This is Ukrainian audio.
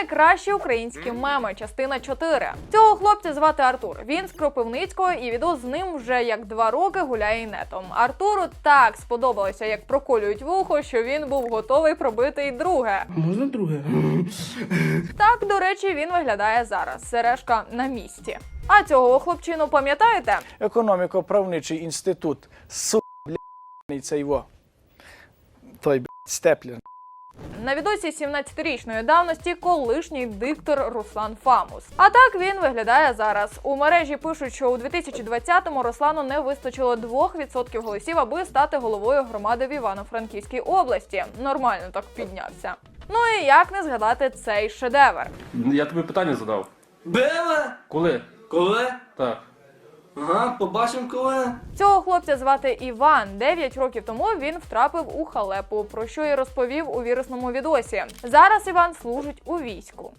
найкращі українські меми, частина 4. Цього хлопця звати Артур. Він з Кропивницького і відос з ним вже як два роки гуляє нетом. Артуру так сподобалося, як проколюють вухо, що він був готовий пробити й друге. Можна друге? Так, до речі, він виглядає зараз. Сережка на місці. А цього хлопчину пам'ятаєте? Економіко-правничий інститут. Су, блядь, цей во. Той, блядь, степлер. На відосі 17-річної давності колишній диктор Руслан Фамус. А так він виглядає зараз. У мережі пишуть, що у 2020-му Руслану не вистачило 2% голосів, аби стати головою громади в Івано-Франківській області. Нормально так піднявся. Ну і як не згадати цей шедевр? Я тобі питання задав. Била! Коли? Коли? Так. Ага, побачимо коли. Цього хлопця звати Іван. Дев'ять років тому він втрапив у халепу, про що і розповів у вірусному відосі. Зараз Іван служить у війську.